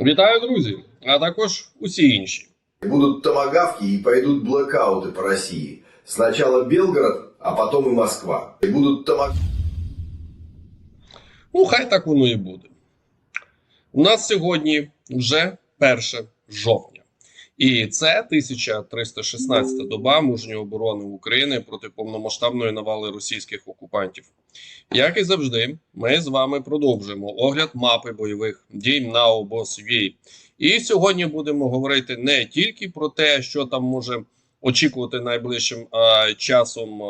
Вітаю, друзі! А також усі інші. Будут томагавки и пойдут блэкауты по России. Сначала Белгород, а потом и Москва. И будут томагавки. Ну, хай так воно і буде. У нас сьогодні вже 1 жовтня. І це 1316 доба мужньої оборони України проти повномасштабної навали російських окупантів. Як і завжди, ми з вами продовжуємо огляд мапи бойових дій на обосвій. І сьогодні будемо говорити не тільки про те, що там може очікувати найближчим а, часом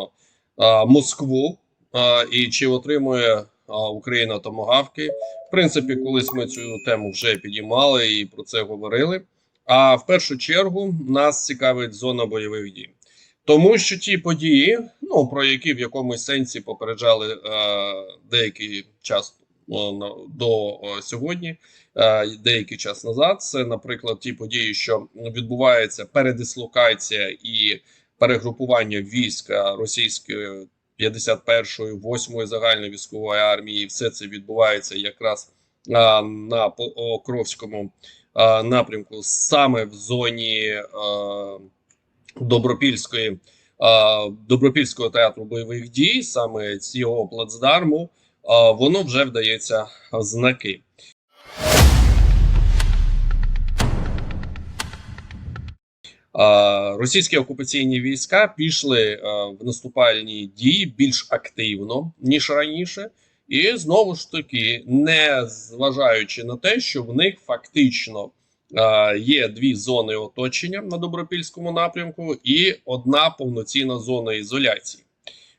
а, Москву, а, і чи отримує а, Україна томагавки. В принципі, колись ми цю тему вже підіймали і про це говорили. А в першу чергу нас цікавить зона бойових дій. Тому що ті події, ну про які в якомусь сенсі попереджали е, деякий час о, до о, сьогодні, е, деякий час назад, це, наприклад, ті події, що відбувається передислокація і перегрупування війська російської 51-ї, 8-ї загальної військової армії, все це відбувається якраз а, на Покровському а, напрямку, саме в зоні а, Добропільської Добропільського театру бойових дій, саме цього плацдарму, воно вже вдається знаки. Російські окупаційні війська пішли в наступальні дії більш активно ніж раніше, і знову ж таки, не зважаючи на те, що в них фактично є дві зони оточення на добропільському напрямку, і одна повноцінна зона ізоляції.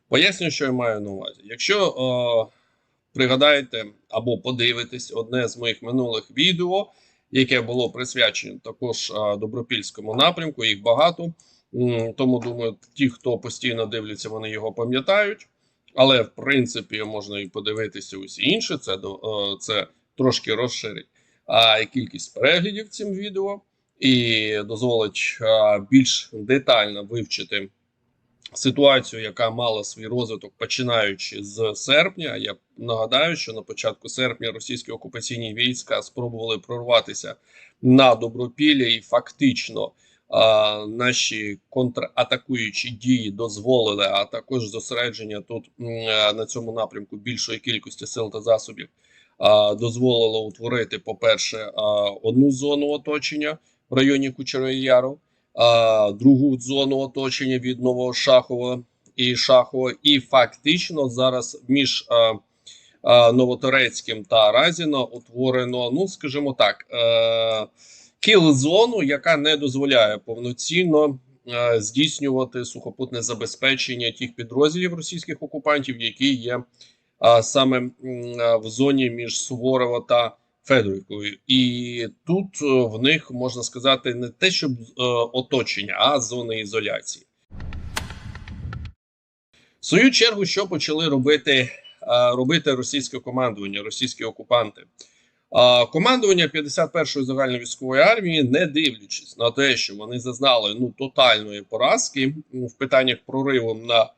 Поясню, що я маю на увазі. Якщо е, пригадаєте або подивитесь одне з моїх минулих відео, яке було присвячено також а, добропільському напрямку, їх багато. Тому думаю, ті, хто постійно дивляться, вони його пам'ятають. Але в принципі можна і подивитися усі інші. Це е, це трошки розширить а, кількість переглядів цим відео і дозволить а, більш детально вивчити ситуацію, яка мала свій розвиток починаючи з серпня. Я нагадаю, що на початку серпня російські окупаційні війська спробували прорватися на Добропілля, і фактично а, наші контратакуючі дії дозволили, а також зосередження тут на цьому напрямку більшої кількості сил та засобів. Дозволило утворити, по-перше, одну зону оточення в районі Кучерої Яру, а, другу зону оточення від Новошахова і Шахова, і фактично зараз між Новоторецьким та Разіно утворено, ну скажімо так, е, кіл-зону, яка не дозволяє повноцінно е, здійснювати сухопутне забезпечення тих підрозділів російських окупантів, які є а, саме е, в зоні між Суворово та Федорівкою. І тут е, в них можна сказати не те, щоб е, оточення, а зони ізоляції. В свою чергу, що почали робити, робити російське командування, російські окупанти. Командування 51-ї загальної військової армії, не дивлячись на те, що вони зазнали ну тотальної поразки в питаннях прориву на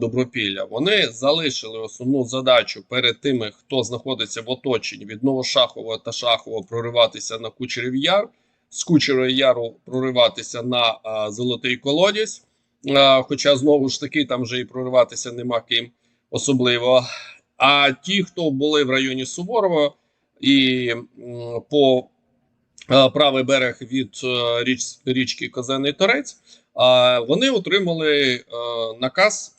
Добропілля, вони залишили основну задачу перед тими, хто знаходиться в оточенні від Новошахова та Шахова, прориватися на Кучерів Яр, з Кучерої Яру прориватися на а, Золотий Колодязь. А, хоча знову ж таки там вже і прориватися нема ким особливо. А ті, хто були в районі Суворова і м, по е, правий берег від е, річ, річки Козаний Торець, вони отримали е, наказ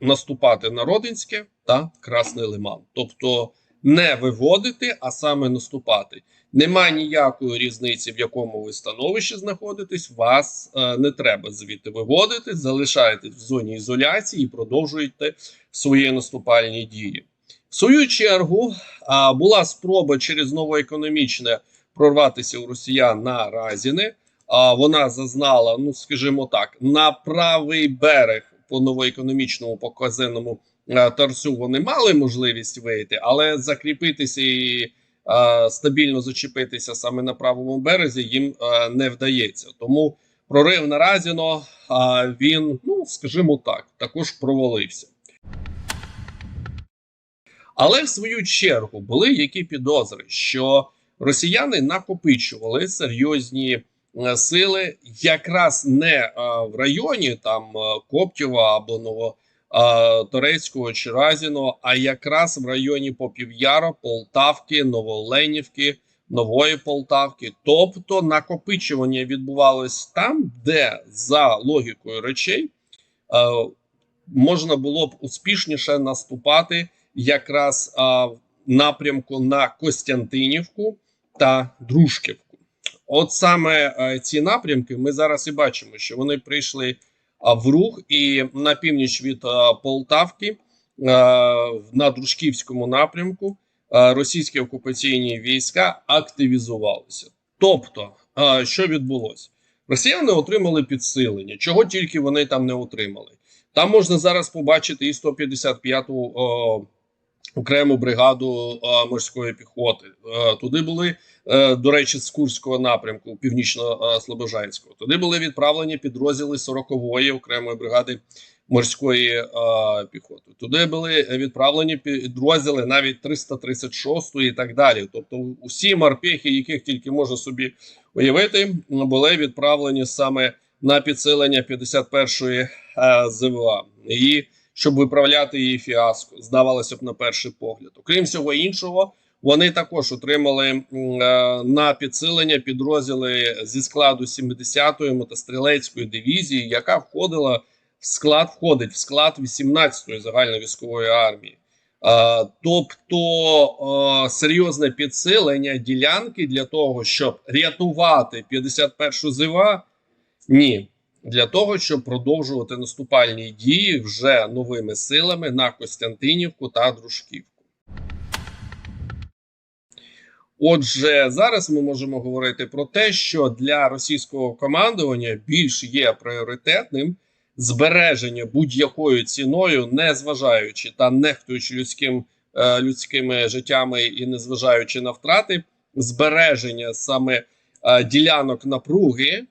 наступати на Родинське та Красний Лиман. Тобто не виводити, а саме наступати. Нема ніякої різниці, в якому ви становищі знаходитесь. Вас е, не треба звідти виводити, залишаєтесь в зоні ізоляції і продовжуєте свої наступальні дії. В свою чергу а, була спроба через новоекономічне прорватися у росіян на Разіне. А, вона зазнала, ну скажімо так, на правий берег по новоекономічному по казенному а, вони мали можливість вийти, але закріпитися і а, стабільно зачепитися саме на правому березі їм а, не вдається. Тому прорив на Разіно він, ну скажімо так, також провалився. Але в свою чергу були які підозри, що росіяни накопичували серйозні е, сили, якраз не е, в районі там е, Коптєва або Ново. е, чи Разіного, а якраз в районі Попів'яра, Полтавки, Новоленівки, Нової Полтавки. Тобто накопичування відбувалось там, де за логікою речей е, можна було б успішніше наступати якраз е, в напрямку на Костянтинівку та Дружківку. От саме е, ці напрямки ми зараз і бачимо, що вони прийшли в рух, і на північ від е, Полтавки е, на Дружківському напрямку російські окупаційні війська активізувалися. Тобто, що відбулося? Росіяни отримали підсилення, чого тільки вони там не отримали. Там можна зараз побачити і 155-ту е, окрему бригаду е, морської піхоти. Е, туди були, е, до речі, з Курського напрямку, північно-слобожанського. Туди були відправлені підрозділи 40-ї окремої бригади морської е, піхоти. Туди були відправлені підрозділи навіть 336 і так далі. Тобто, усі морпехи, яких тільки може собі уявити, були відправлені саме на підсилення 51-ї е, ЗВА. І щоб виправляти її фіаско, здавалося б, на перший погляд. Окрім всього іншого, вони також отримали е, на підсилення підрозділи зі складу 70-ї мотострілецької дивізії, яка входила в склад, входить в склад 18-ї загальновійськової армії. Е, Тобто е, серйозне підсилення ділянки для того, щоб рятувати 51-ю ЗИВА, ні. Для того, щоб продовжувати наступальні дії вже новими силами на Костянтинівку та Дружківку. Отже, зараз ми можемо говорити про те, що для російського командування більш є пріоритетним збереження будь-якою ціною, не зважаючи та нехтуючи людським, е, людськими життями і не зважаючи на втрати, збереження саме е, ділянок напруги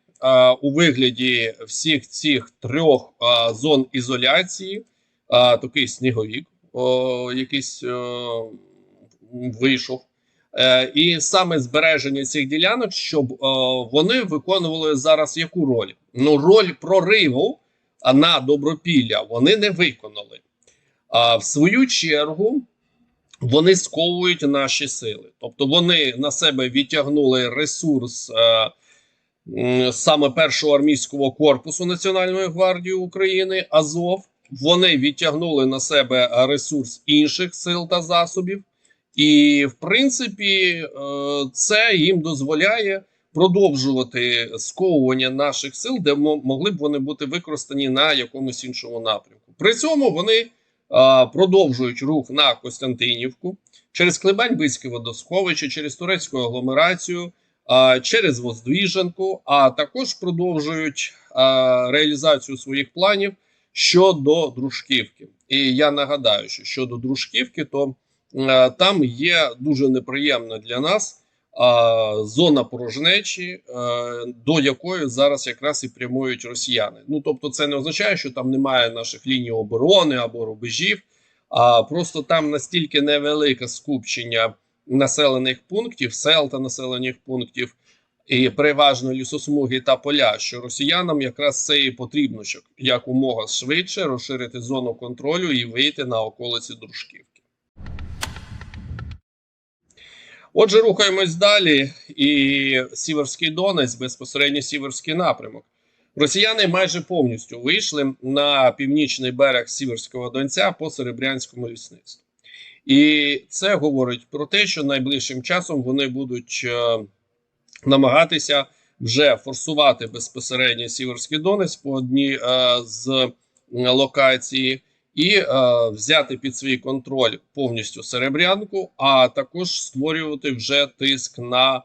у вигляді всіх цих трьох е, зон ізоляції, е, такий сніговік, якийсь е, вийшов. Е, і саме збереження цих ділянок, щоб е, вони виконували зараз яку роль? Ну, роль прориву на добропілля вони не виконали. А в свою чергу вони сковують наші сили. Тобто вони на себе відтягнули ресурс е, саме першого армійського корпусу Національної гвардії України Азов. Вони відтягнули на себе ресурс інших сил та засобів. І, в принципі, е, це їм дозволяє продовжувати сковування наших сил, де могли б вони бути використані на якомусь іншому напрямку. При цьому вони е, продовжують рух на Костянтинівку через Клебань-Бицьке водосховище, через турецьку агломерацію, через Воздвіженку, а також продовжують реалізацію своїх планів щодо Дружківки. І я нагадаю, що щодо Дружківки, то там є дуже неприємна для нас зона порожнечі, до якої зараз якраз і прямують росіяни. Ну тобто, це не означає, що там немає наших ліній оборони або рубежів, а просто там настільки невелике скупчення населених пунктів, сел та населених пунктів. І переважно лісосмуги та поля, що росіянам якраз це і потрібно, щоб якомога швидше розширити зону контролю і вийти на околиці Дружківки. Отже, рухаємось далі. І Сіверський Донець, безпосередньо Сіверський напрямок. Росіяни майже повністю вийшли на північний берег Сіверського Донця по Серебрянському лісництву. І це говорить про те, що найближчим часом вони будуть е, намагатися вже форсувати безпосередньо Сіверський Донець по одній е, з локації і е, взяти під свій контроль повністю Серебрянку, а також створювати вже тиск на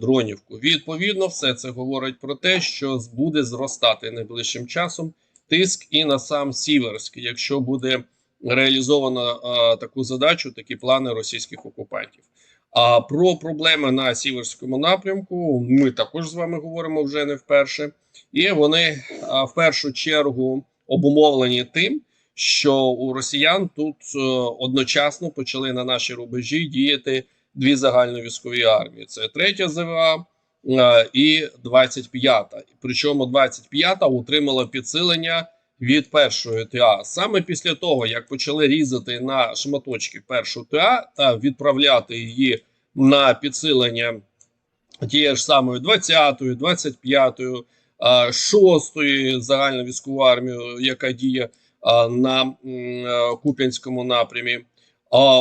дронівку. Відповідно, все це говорить про те, що буде зростати найближчим часом тиск і на сам Сіверськ, якщо буде реалізовано е, таку задачу, такі плани російських окупантів. А про проблеми на сіверському напрямку ми також з вами говоримо вже не вперше, і вони а, в першу чергу обумовлені тим, що у росіян тут е, одночасно почали на наші рубежі діяти дві загальновійськові армії: це третя ЗВА е, і 25-та. Причому 25-та отримала підсилення від першої ТА. Саме після того, як почали різати на шматочки першу ТА та відправляти її на підсилення тієї ж самої 20-ї, 25-ї, 6-ї загальновійськову армію, яка діє на е, Куп'янському напрямі.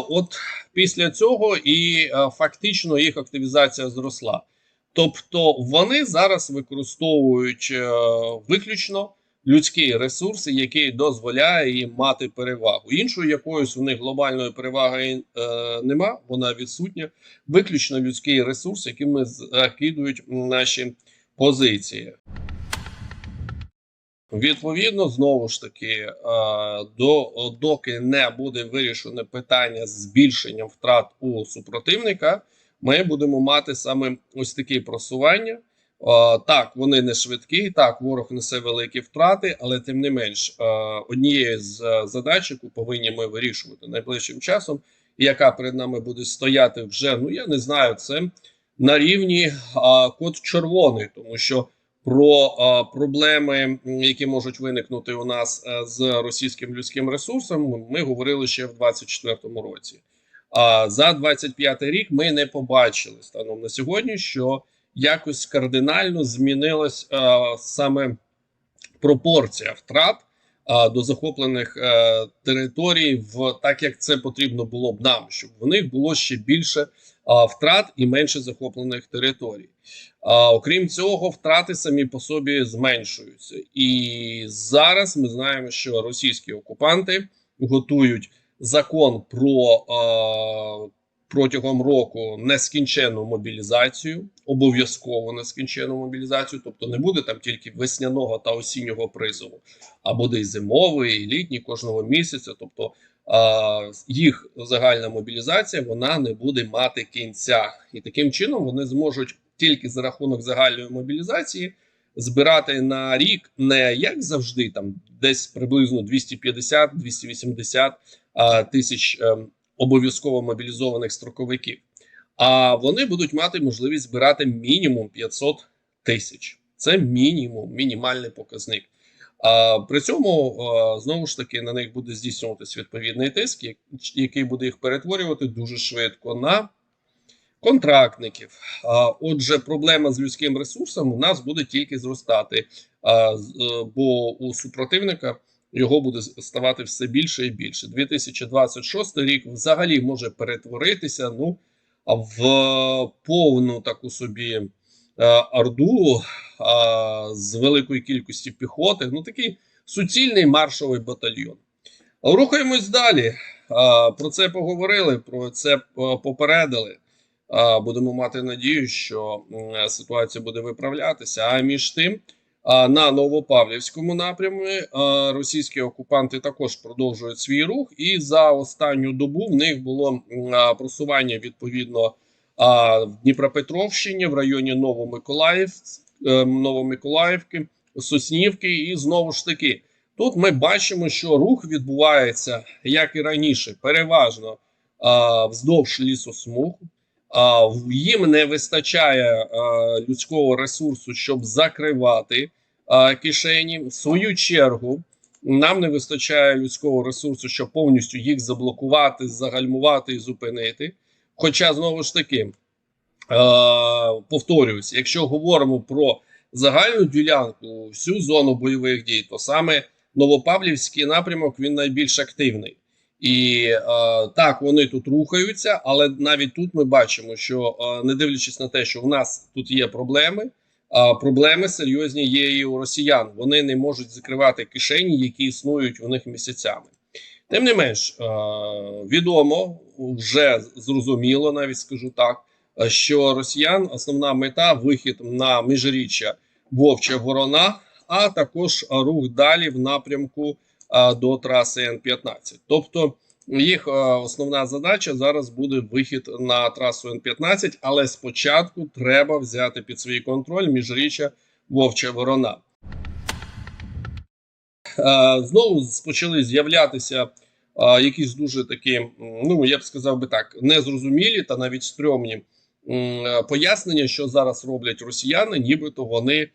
От після цього і е, фактично їх активізація зросла. Тобто вони зараз використовують е, виключно людський ресурс, який дозволяє їм мати перевагу. Іншої якоїсь у них глобальної переваги е, нема, вона відсутня. Виключно людський ресурс, яким закидують наші позиції. Відповідно, знову ж таки, е, до доки не буде вирішене питання з збільшенням втрат у супротивника, ми будемо мати саме ось такі просування. Е, Так, вони не швидкі, так, ворог несе великі втрати, але тим не менш, е, однією з е, задач, яку повинні ми вирішувати найближчим часом, яка перед нами буде стояти вже, ну я не знаю, це на рівні код червоний, тому що про проблеми, які можуть виникнути у нас з російським людським ресурсом, ми говорили ще в 2024 році. А за 25 рік ми не побачили станом на сьогодні, що якось кардинально змінилась а, саме пропорція втрат а, до захоплених е, територій, в так як це потрібно було б нам, щоб в них було ще більше а, втрат і менше захоплених територій. А, окрім цього, втрати самі по собі зменшуються. І зараз ми знаємо, що російські окупанти готують закон про а, протягом року нескінченну мобілізацію, обов'язково нескінченну мобілізацію, тобто не буде там тільки весняного та осіннього призову, а буде і зимовий, і літній кожного місяця. Тобто а, їх загальна мобілізація вона не буде мати кінця, і таким чином вони зможуть тільки за рахунок загальної мобілізації збирати на рік не як завжди, там десь приблизно 250-280 а, тисяч ем, обов'язково мобілізованих строковиків. А вони будуть мати можливість збирати мінімум 500 тисяч. Це мінімум, мінімальний показник. А при цьому знову ж таки на них буде здійснюватись відповідний тиск, який буде їх перетворювати дуже швидко на контрактників. А, отже, проблема з людським ресурсом у нас буде тільки зростати, е, бо у супротивника його буде ставати все більше і більше. 2026 рік взагалі може перетворитися ну, в повну таку собі е, орду з великої кількості піхоти. Ну, такий суцільний маршовий батальйон. Рухаємось далі. А, Про це поговорили, про це е, попередили. Будемо мати надію, що ситуація буде виправлятися. А між тим, на Новопавлівському напрямі російські окупанти також продовжують свій рух, і за останню добу в них було просування відповідно в Дніпропетровщині в районі Новомиколаїв, е, Новомиколаївки, Соснівки, і знову ж таки. Тут ми бачимо, що рух відбувається, як і раніше, переважно вздовж в- їм не вистачає людського ресурсу, щоб закривати кишені. В свою чергу, нам не вистачає людського ресурсу, щоб повністю їх заблокувати, загальмувати і зупинити. Хоча, знову ж таки, повторююсь, якщо говоримо про загальну ділянку, всю зону бойових дій, то саме Новопавлівський напрямок він найбільш активний. І е, так, вони тут рухаються, але навіть тут ми бачимо, що е, не дивлячись на те, що в нас тут є проблеми, а проблеми серйозні є і у росіян. Вони не можуть закривати кишені, які існують у них місяцями. Тим не менш, е, відомо, вже зрозуміло, навіть скажу так, е, що росіян основна мета вихід на міжріччя Вовча Ворона, а також рух далі в напрямку до траси Н-15. Тобто їх основна задача зараз буде вихід на трасу Н-15, але спочатку треба взяти під свій контроль міжріччя Вовча Ворона. Знову почали з'являтися якісь дуже такі, ну я б сказав би так, незрозумілі та навіть стрьомні пояснення, що зараз роблять росіяни, нібито вони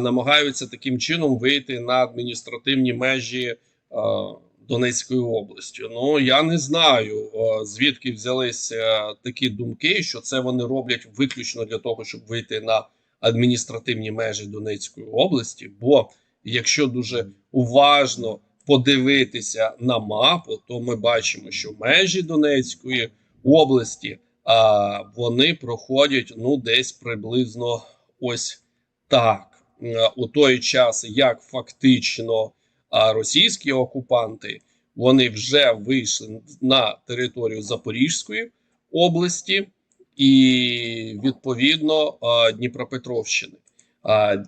намагаються таким чином вийти на адміністративні межі а, Донецької області. Ну я не знаю звідки взялися такі думки, що це вони роблять виключно для того, щоб вийти на адміністративні межі Донецької області. Бо якщо дуже уважно подивитися на мапу, то ми бачимо, що межі Донецької області а, вони проходять ну десь приблизно ось так. Е, У той час, як фактично а, російські окупанти вони вже вийшли на територію Запорізької області і відповідно Дніпропетровщини.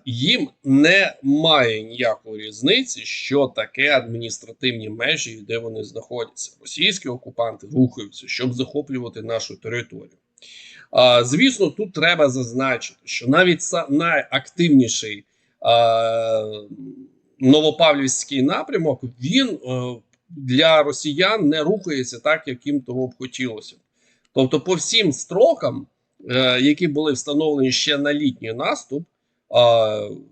Їм немає ніякої різниці, що таке адміністративні межі, де вони знаходяться. Російські окупанти рухаються, щоб захоплювати нашу територію. Звісно, тут треба зазначити, що навіть найактивніший Новопавлівський напрямок він е, для росіян не рухається так, як їм того б хотілося. Тобто, по всім строкам, е, які були встановлені ще на літній наступ,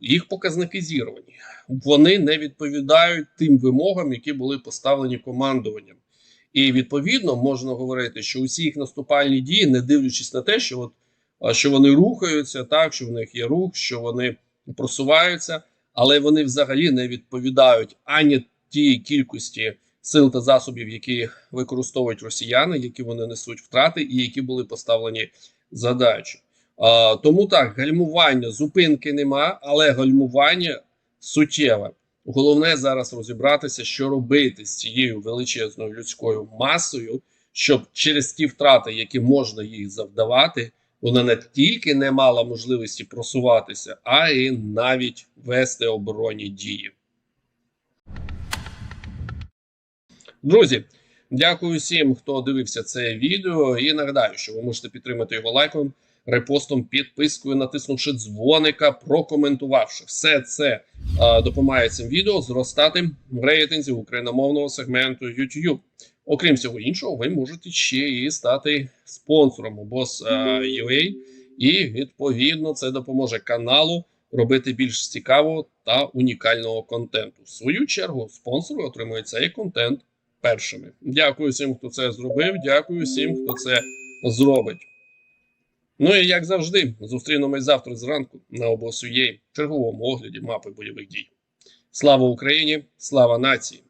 їх показники зірвані. Вони не відповідають тим вимогам, які були поставлені командуванням. І відповідно можна говорити, що усі їх наступальні дії, не дивлячись на те, що от що вони рухаються, так що в них є рух, що вони просуваються, але вони взагалі не відповідають ані тій кількості сил та засобів, які використовують росіяни, які вони несуть втрати, і які були поставлені задачі. А, тому так, гальмування, зупинки нема, але гальмування суттєве. Головне зараз розібратися, що робити з цією величезною людською масою, щоб через ті втрати, які можна їй завдавати, вона не тільки не мала можливості просуватися, а й навіть вести оборонні дії. Друзі, дякую всім, хто дивився це відео. І нагадаю, що ви можете підтримати його лайком, репостом, підпискою, натиснувши дзвоника, прокоментувавши. Все це а, допомагає цим відео зростати в рейтинзі україномовного сегменту YouTube. Окрім всього іншого, ви можете ще і стати спонсором обоз UA, і відповідно це допоможе каналу робити більш цікавого та унікального контенту. В свою чергу спонсори отримують цей контент першими. Дякую всім, хто це зробив. Дякую всім, хто це зробить. Ну і як завжди, зустрінемось завтра зранку на обосує черговому огляді мапи бойових дій. Слава Україні! Слава нації!